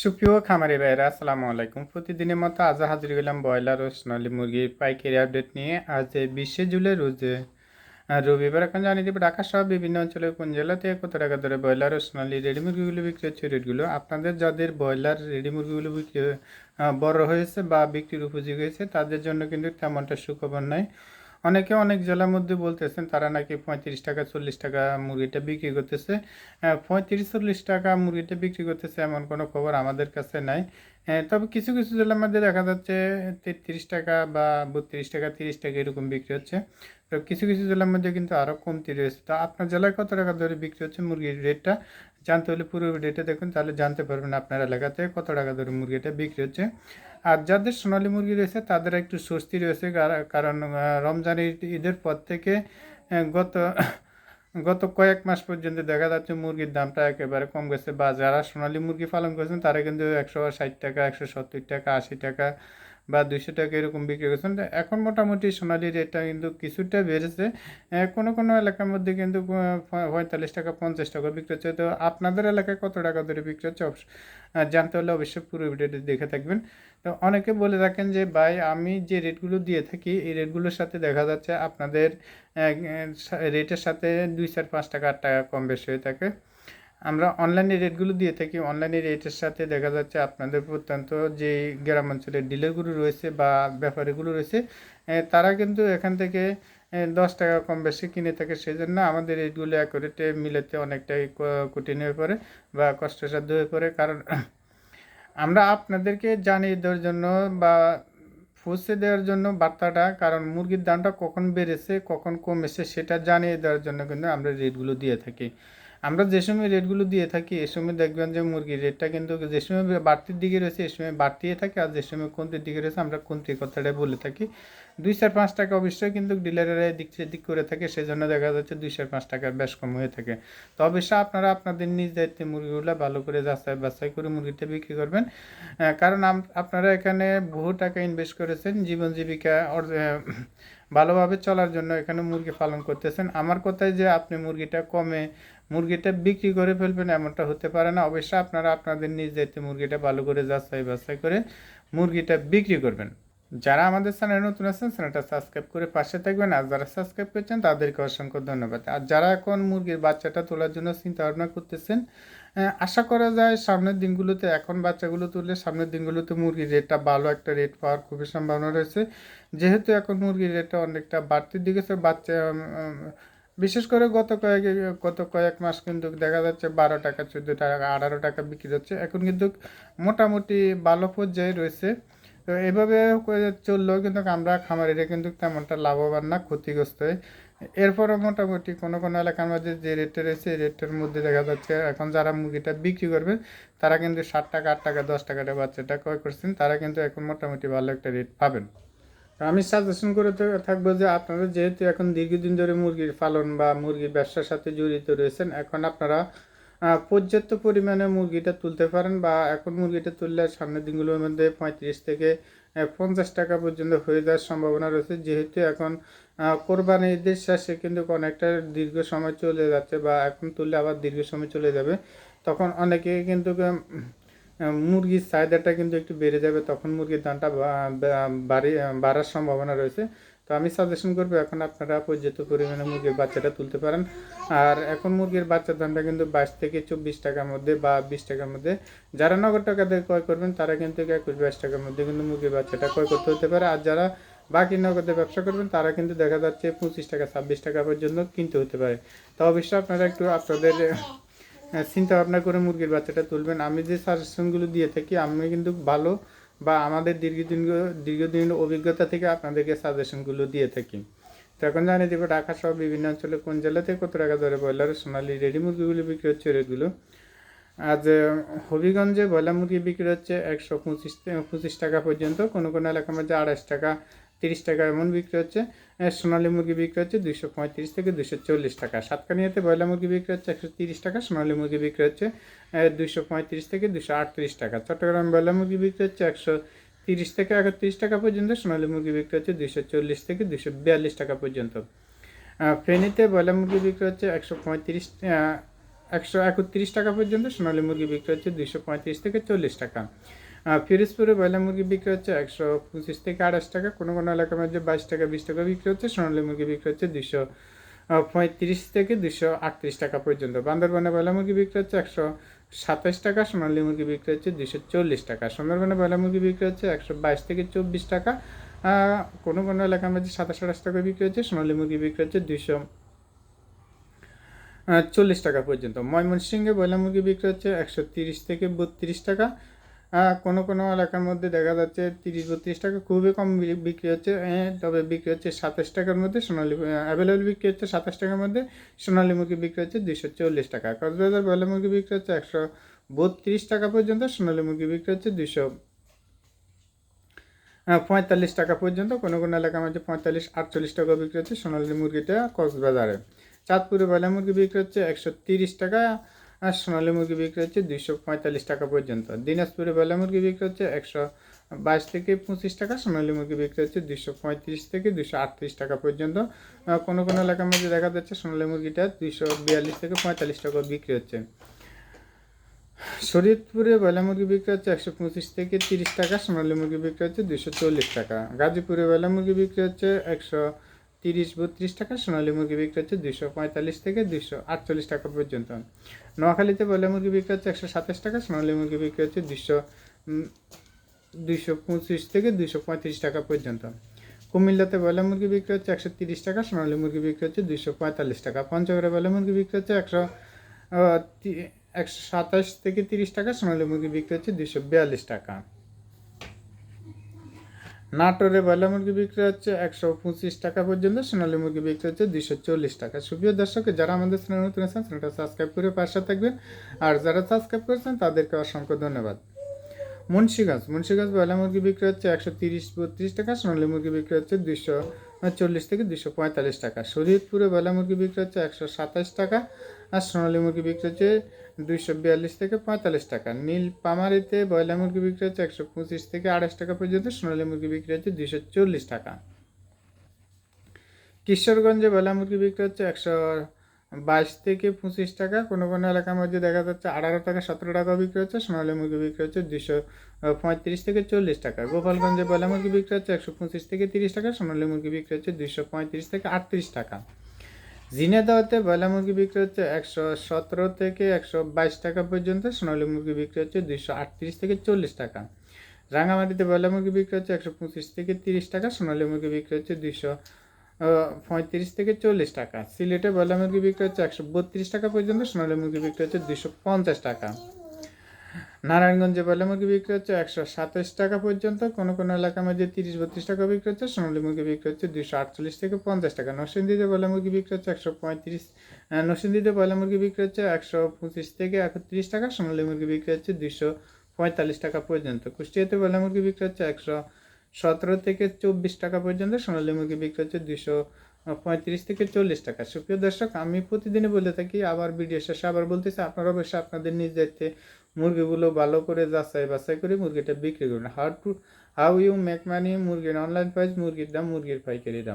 সুপ্রিয় খামারি ভাইরা আসসালামু আলাইকুম। প্রতিদিনের মতো আজ হাজির হলাম ব্রয়লার ও সোনালী মুরগির পাইকারি আপডেট নিয়ে। আজ বিশে জুলাই রোজ রবিবার এখন জানিয়ে দেবো ঢাকা সহ বিভিন্ন অঞ্চলে কোন জেলাতে কত টাকা ধরে ব্রয়লার ও সোনালী রেডি মুরগিগুলো বিক্রি হচ্ছে রেটগুলো। আপনাদের যাদের ব্রয়লার রেডি মুরগিগুলো বিক্রি বড় হয়েছে বা বিক্রির উপযোগী হয়েছে, তাদের জন্য কিন্তু তেমনটা সুখবর নাই। অনেকে অনেক জেলার মধ্যে বলতেছেন, তারা নাকি পঁয়ত্রিশ টাকা, চল্লিশ টাকা মুরগিটা বিক্রি করতেছে। পঁয়ত্রিশ, চল্লিশ টাকা মুরগিটা বিক্রি করতেছে এমন কোনো খবর আমাদের কাছে নাই। তবে কিছু কিছু জেলার মধ্যে দেখা যাচ্ছে তেত্রিশ টাকা বা বত্রিশ টাকা, তিরিশ টাকা এরকম বিক্রি হচ্ছে। তো কিছু কিছু জেলার মধ্যে কিন্তু আরও কমতি রয়েছে। তো আপনার জেলায় কত টাকা ধরে বিক্রি হচ্ছে মুরগির রেটটা? জানতে হলে পুরো রেটে দেখুন, তাহলে জানতে পারবেন আপনার এলাকাতে কত টাকা ধরে মুরগিটা বিক্রি হচ্ছে। আর যাদের সোনালী মুরগি রয়েছে, তাদের একটু স্বস্তি রয়েছে, কার- কারণ রমজান ঈদের পর থেকে গত গত কয়েক মাস পর্যন্ত দেখা যাচ্ছে মুরগির দামটা একেবারে কম গেছে। বা যারা সোনালী মুরগি পালন করছেন, তারা কিন্তু একশো ষাট টাকা, একশো সত্তর টাকা, আশি টাকা বা দুইশো টাকা এরকম বিক্রি করছেন। এখন মোটামুটি সোনালি রেটটা কিন্তু কিছুটা বেড়েছে। কোনো কোনো এলাকার মধ্যে কিন্তু পঁয়তাল্লিশ টাকা, পঞ্চাশ টাকা বিক্রি হচ্ছে। তো আপনাদের এলাকায় কত টাকা ধরে বিক্রি হচ্ছে? জানতে হলে অবশ্যই পুরো ভিডিওটি দেখে থাকবেন। তো অনেকে বলে থাকেন যে, ভাই, আমি যে রেটগুলো দিয়ে থাকি, এই রেটগুলোর সাথে দেখা যাচ্ছে আপনাদের রেটের সাথে দুই চার পাঁচ টাকা, আট টাকা কম বেশি হয়ে থাকে। আমরা অনলাইনে রেটগুলো দিয়ে থাকি। অনলাইনে রেটের সাথে দেখা যাচ্ছে আপনাদের প্রত্যন্ত যে গ্রাম অঞ্চলের ডিলারগুলো রয়েছে বা ব্যাপারীগুলো রয়েছে তারা কিন্তু এখান থেকে দশ টাকা কম বেশি কিনে থাকে। সেই জন্য আমাদের রেটগুলো এক রেটে মিলাতে অনেকটাই কঠিন হয়ে পড়ে বা কষ্টসাধ্য হয়ে পড়ে। কারণ আমরা আপনাদেরকে জানিয়ে দেওয়ার জন্য বা পৌঁছে দেওয়ার জন্য বার্তাটা, কারণ মুরগির দামটা কখন বেড়েছে, কখন কমেছে, সেটা জানিয়ে দেওয়ার জন্য কিন্তু আমরা রেটগুলো দিয়ে থাকি। আমরা যে সময় রেটগুলো দিয়ে থাকি, এ সময় দেখবেন যে মুরগির রেটটা কিন্তু যে সময় বাড়তির দিকে রয়েছে, এ সময় বাড়তিয়ে থাকে আর যে সময় কমতির দিকে রয়েছে, আমরা কমতির কথাটা বলে থাকি। দুই চার পাঁচ টাকা অবশ্যই কিন্তু ডিলারেরা দিক দিক করে থাকে, সেজন্য দেখা যাচ্ছে দুই চার পাঁচ টাকার বেশ কম হয়ে থাকে। তো অবশ্যই আপনারা আপনাদের নিজ দায়িত্বে মুরগিগুলো ভালো করে যাচাই বাছাই করে মুরগিটা বিক্রি করবেন। কারণ আপনারা এখানে বহু টাকা ইনভেস্ট করেছেন জীবন জীবিকা ভালোভাবে চলার জন্য এখানে মুরগি পালন করতেছেন। আমার কথায় যে আপনি মুরগিটা কমে মুরগিটা বিক্রি করে ফেলবেন, এমনটা হতে পারে না। অবশ্যই আপনারা আপনাদের নিজ দায়িত্বে মুরগিটা ভালো করে যাচাই বাছাই করে মুরগিটা বিক্রি করবেন। যারা আমাদের চ্যানেলে নতুন আছেন, চ্যানেলটা সাবস্ক্রাইব করে পাশে থাকবেন। আর যারা সাবস্ক্রাইব করছেন, তাদেরকে অসংখ্য ধন্যবাদ। আর যারা এখন মুরগির বাচ্চাটা তোলার জন্য চিন্তা ভাবনা করতেছেন আশা করা যায় সামনের দিনগুলোতে, এখন বাচ্চাগুলো তুললে সামনের দিনগুলোতে মুরগির রেটটা ভালো একটা রেট পাওয়ার খুবই সম্ভাবনা রয়েছে। যেহেতু এখন মুরগির রেটটা অনেকটা বাড়তির দিকে বাচ্চা বিশেষ করে গত কয়েক গত কয়েক মাস কিন্তু দেখা যাচ্ছে বারো টাকা, চোদ্দ টাকা, আঠারো টাকা বিক্রি হচ্ছে। এখন কিন্তু মোটামুটি ভালো পর্যায়ে রয়েছে। তো এভাবে চললেও কিন্তু আমরা খামারিরা কিন্তু তেমনটা লাভবান না, ক্ষতিগ্রস্ত হয়। এরপরও মোটামুটি কোনো কোনো এলাকার মধ্যে যে রেটটা রয়েছে, এই রেটের মধ্যে দেখা যাচ্ছে এখন যারা মুরগিটা বিক্রি করবে, তারা কিন্তু ষাট টাকা, আট টাকা, দশ টাকাটা বাচ্চাটা ক্রয় করছেন, তারা কিন্তু এখন মোটামুটি ভালো একটা রেট পাবেন। আমি সাজেশন করে থাকব যে আপনারা যেহেতু এখন দীর্ঘদিন ধরে মুরগির পালন বা মুরগির ব্যবসার সাথে জড়িত রয়েছেন, এখন আপনারা পর্যাপ্ত পরিমাণে মুরগিটা তুলতে পারেন বা এখন মুরগিটা তুললে সামনের দিনগুলোর মধ্যে পঁয়ত্রিশ থেকে পঞ্চাশ টাকা পর্যন্ত হয়ে যাওয়ার সম্ভাবনা রয়েছে। যেহেতু এখন কোরবানি ঈদের শেষে কিন্তু অনেকটা দীর্ঘ সময় চলে যাচ্ছে বা এখন তুললে আবার দীর্ঘ সময় চলে যাবে। তখন অনেকে কিন্তু মুরগির চাহিদাটা কিন্তু একটু বেড়ে যাবে, তখন মুরগির দামটা বাড়ার সম্ভাবনা রয়েছে। তো আমি সাজেশন করব, এখন আপনারা পর্যাপ্ত পরিমাণে মুরগির বাচ্চাটা তুলতে পারেন। আর এখন মুরগির বাচ্চার দামটা কিন্তু বাইশ থেকে চব্বিশ টাকার মধ্যে বা বিশ টাকার মধ্যে। যারা নগদ টাকা দিয়ে ক্রয় করবেন, তারা কিন্তু একুশ, বাইশ টাকার মধ্যে কিন্তু মুরগির বাচ্চাটা ক্রয় করতে হতে পারে। আর যারা বাকি নগদে ব্যবসা করবেন, তারা কিন্তু দেখা যাচ্ছে পঁচিশ টাকা, ছাব্বিশ টাকা পর্যন্ত কিনতে হতে পারে। তো অবশ্যই আপনারা একটু আপনাদের চিন্তা ভাবনা করে মুরগির বাচ্চাটা তুলবেন। আমি যে সাজেশনগুলো দিয়ে থাকি, আমি কিন্তু ভালো বা আমাদের দীর্ঘদিন দীর্ঘদিন অভিজ্ঞতা থেকে আপনাদেরকে সাজেশনগুলো দিয়ে থাকি। তো এখন জানিয়ে দেবো ঢাকা সহ বিভিন্ন অঞ্চলে কোন জেলাতে কত টাকা ধরে ব্রয়লার, সোনালি, রেডি মুরগিগুলো বিক্রি হচ্ছে রেটগুলো আজ, হবিগঞ্জে ব্রয়লার মুরগি বিক্রি হচ্ছে একশো পঁচিশ পঁচিশ টাকা পর্যন্ত। কোনো কোনো এলাকার মধ্যে আড়াইশ টাকা তিরিশ টাকা এমন বিক্রি হচ্ছে সোনালী মুরগি বিক্রি হচ্ছে দুইশো পঁয়ত্রিশ থেকে দুশো চল্লিশ টাকা। সাতকানিয়াতে ব্রয়লার মুরগি বিক্রি হচ্ছে একশো তিরিশ টাকা, সোনালী মুরগি বিক্রি হচ্ছে দুইশো পঁয়ত্রিশ থেকে দুশো আটত্রিশ টাকা। চট্টগ্রাম ব্রয়লার মুরগি বিক্রি হচ্ছে একশো তিরিশ থেকে একত্রিশ টাকা পর্যন্ত, সোনালী মুরগি বিক্রি হচ্ছে দুইশো চল্লিশ থেকে দুশো বিয়াল্লিশ টাকা পর্যন্ত। ফেনীতে ব্রয়লার মুরগি বিক্রি হচ্ছে একশো পঁয়ত্রিশ একশো একত্রিশ টাকা পর্যন্ত, সোনালী মুরগি বিক্রি হচ্ছে দুইশো পঁয়ত্রিশ থেকে চল্লিশ টাকা। ফিরোজপুরে ব্রয়লার মুরগি বিক্রি হচ্ছে একশো পঁচিশ থেকে আঠাশ টাকা। কোনো কোনো এলাকার মধ্যে বাইশ টাকা, বিশ টাকা বিক্রি হচ্ছে। সোনালী মুরগি বিক্রি হচ্ছে দুশো পঁয়ত্রিশ থেকে দুশো আটত্রিশ টাকা পর্যন্ত। বান্দরবানে ব্রয়লার মুরগি বিক্রি হচ্ছে একশো সাতাশ টাকা, সোনালী মুরগি বিক্রি হচ্ছে দুশো চল্লিশ টাকা। সুন্দরবনে ব্রয়লার মুরগি বিক্রি হচ্ছে একশো বাইশ থেকে চব্বিশ টাকা। কোনো কোনো এলাকার মধ্যে সাতাশ আঠাশ টাকা বিক্রি হচ্ছে, সোনালী মুরগি বিক্রি হচ্ছে দুশো চল্লিশ টাকা পর্যন্ত। ময়মনসিংহে ব্রয়লার মুরগি বিক্রি হচ্ছে একশো তিরিশ থেকে বত্রিশ টাকা। কোনো কোনো এলাকার মধ্যে দেখা যাচ্ছে তিরিশ বত্রিশ টাকা খুবই কম বিক্রি হচ্ছে তবে বিক্রি হচ্ছে সাতাশ টাকার মধ্যে সোনালী অ্যাভেলেবল বিক্রি হচ্ছে সাতাশ টাকার মধ্যে সোনালী মুরগি বিক্রি হচ্ছে দুশো চল্লিশ টাকা। কক্সবাজার ব্রয়লার মুরগি বিক্রি হচ্ছে একশো বত্রিশ টাকা পর্যন্ত, সোনালী মুরগি বিক্রি হচ্ছে দুশো পঁয়তাল্লিশ টাকা পর্যন্ত, কোনো কোনো এলাকার মধ্যে পঁয়তাল্লিশ, আটচল্লিশ টাকা বিক্রি হচ্ছে সোনালী মুরগিটা কক্সবাজারে। চাঁদপুরে ব্রয়লার মুরগি বিক্রি হচ্ছে একশো তিরিশ টাকা আর সোনালী মুরগি বিক্রি হচ্ছে দুইশো পঁয়তাল্লিশ টাকা পর্যন্ত। দিনাজপুরে ব্রয়লার মুরগি বিক্রি হচ্ছে একশো বাইশ থেকে পঁচিশ টাকা, সোনালী মুরগি বিক্রি হচ্ছে দুইশো পঁয়ত্রিশ থেকে দুইশো আটত্রিশ টাকা পর্যন্ত। কোনো কোনো এলাকার মধ্যে দেখা যাচ্ছে সোনালী মুরগিটা দুইশো বিয়াল্লিশ থেকে পঁয়তাল্লিশ টাকা বিক্রি হচ্ছে। শরীয়তপুরে ব্রয়লার মুরগি বিক্রি হচ্ছে একশো পঁচিশ থেকে তিরিশ টাকা, সোনালী মুরগি বিক্রি হচ্ছে দুশো চল্লিশ টাকা। গাজীপুরে ব্রয়লার মুরগি বিক্রি হচ্ছে একশো তিরিশ, বত্রিশ টাকা, সোনালী মুরগি বিক্রি হচ্ছে দুশো পঁয়তাল্লিশ থেকে দুশো আটচল্লিশ টাকা পর্যন্ত। নোয়াখালীতে ব্রয়লার মুরগি বিক্রি হচ্ছে একশো সাতাশ টাকা, সোনালী মুরগি বিক্রি হচ্ছে দুশো দুইশো পঁচিশ থেকে দুইশো পঁয়ত্রিশ টাকা পর্যন্ত। কুমিল্লাতে ব্রয়লার মুরগি বিক্রি হচ্ছে একশো তিরিশ টাকা, সোনালী মুরগি বিক্রি হচ্ছে দুইশো পঁয়তাল্লিশ টাকা। পঞ্চগড়ে ব্রয়লার মুরগি বিক্রি হচ্ছে একশো একশো সাতাশ থেকে তিরিশ টাকা, সোনালী মুরগি বিক্রি হচ্ছে দুশো বিয়াল্লিশ টাকা। নাটোরে ব্রয়লার মুরগি বিক্রি হচ্ছে একশো পঁচিশ টাকা পর্যন্ত, সোনালী মুরগি বিক্রি হচ্ছে দুশো চল্লিশ টাকা। সুপ্রিয় দর্শক, যারা আমাদের চ্যানেল নতুন আছেন, চ্যানেলটা সাবস্ক্রাইব করে পাশে থাকবেন। আর যারা সাবস্ক্রাইব করেছেন, তাদেরকে অসংখ্য ধন্যবাদ। মুন্সিগঞ্জ মুন্সিগঞ্জ ব্রয়লার মুরগি বিক্রি হচ্ছে একশো তিরিশ বত্রিশ টাকা, সোনালী মুরগি বিক্রি হচ্ছে দুশো চল্লিশ থেকে দুশো পঁয়তাল্লিশ টাকা। শরীয়তপুরে ব্রয়লার মুরগি বিক্রি হচ্ছে একশো সাতাশ টাকা, আর সোনালী মুরগি বিক্রি হচ্ছে দুইশো বিয়াল্লিশ থেকে পঁয়তাল্লিশ টাকা। নীল পামারিতে ব্রয়লার মুরগি বিক্রি হচ্ছে একশো পঁচিশ থেকে আড়াইশ টাকা পর্যন্ত, সোনালী মুরগি বিক্রি হচ্ছে দুইশো চল্লিশ টাকা। কিশোরগঞ্জে ব্রয়লার মুরগি বিক্রি হচ্ছে একশো বাইশ থেকে পঁচিশ টাকা। কোনো কোনো এলাকার মধ্যে দেখা যাচ্ছে আঠারো টাকা সতেরো টাকা বিক্রি হচ্ছে, সোনালী মুরগি বিক্রি হচ্ছে দুশো পঁয়ত্রিশ থেকে চল্লিশ টাকা। গোপালগঞ্জে ব্রয়লার মুরগি বিক্রি হচ্ছে একশো পঁচিশ থেকে তিরিশ টাকা, সোনালী মুরগি বিক্রি হচ্ছে দুশো পঁয়ত্রিশ থেকে আটত্রিশ টাকা। ঝিনাইদহতে ব্রয়লার মুরগি বিক্রি হচ্ছে একশো সতেরো থেকে একশো বাইশ টাকা পর্যন্ত, সোনালী মুরগি বিক্রি হচ্ছে দুইশো আটত্রিশ থেকে চল্লিশ টাকা। রাঙামাটিতে ব্রয়লার মুরগি বিক্রি হচ্ছে একশো পঁচিশ থেকে তিরিশ টাকা, সোনালী মুরগি বিক্রি হচ্ছে দুইশো পঁয়ত্রিশ থেকে চল্লিশ টাকা। সিলেটে ব্রয়লার মুরগি বিক্রি হচ্ছে একশো বত্রিশ টাকা পর্যন্ত, সোনালী মুরগি বিক্রি হচ্ছে দুশো পঞ্চাশ টাকা। নারায়ণগঞ্জে ব্রয়লার মুরগি বিক্রি হচ্ছে একশো সাতাশ টাকা পর্যন্ত। কোনো কোনো এলাকার মধ্যে তিরিশ বত্রিশ টাকা বিক্রি হচ্ছে, সোনালী মুরগি বিক্রি হচ্ছে দুশো আটচল্লিশ থেকে পঞ্চাশ টাকা। নরসিংদীতে ব্রয়লার মুরগি বিক্রি হচ্ছে একশো পঁয়ত্রিশ নরসিংদীতে ব্রয়লার মুরগি বিক্রি হচ্ছে একশো পঁচিশ থেকে একত্রিশ টাকা, সোনালী মুরগি বিক্রি হচ্ছে দুশো পঁয়তাল্লিশ টাকা পর্যন্ত। কুষ্টিয়াতে ব্রয়লার মুরগি বিক্রি হচ্ছে একশো সতেরো থেকে চব্বিশ টাকা পর্যন্ত, সোনালী মুরগি বিক্রি হচ্ছে দুশো পঁয়ত্রিশ থেকে চল্লিশ টাকা। সুপ্রিয় দর্শক, আমি প্রতিদিনই বলে থাকি, আবার ভিডিও শেষে আবার বলতেছি, আপনারা অবশ্যই আপনাদের নিজ দায়িত্বে মুরগিগুলো ভালো করে যাচাই বাছাই করে মুরগিটা বিক্রি করুন। How to how you make money মুরগির অনলাইন প্রাইস মুরগির দাম, মুরগির পাইকারি দাম।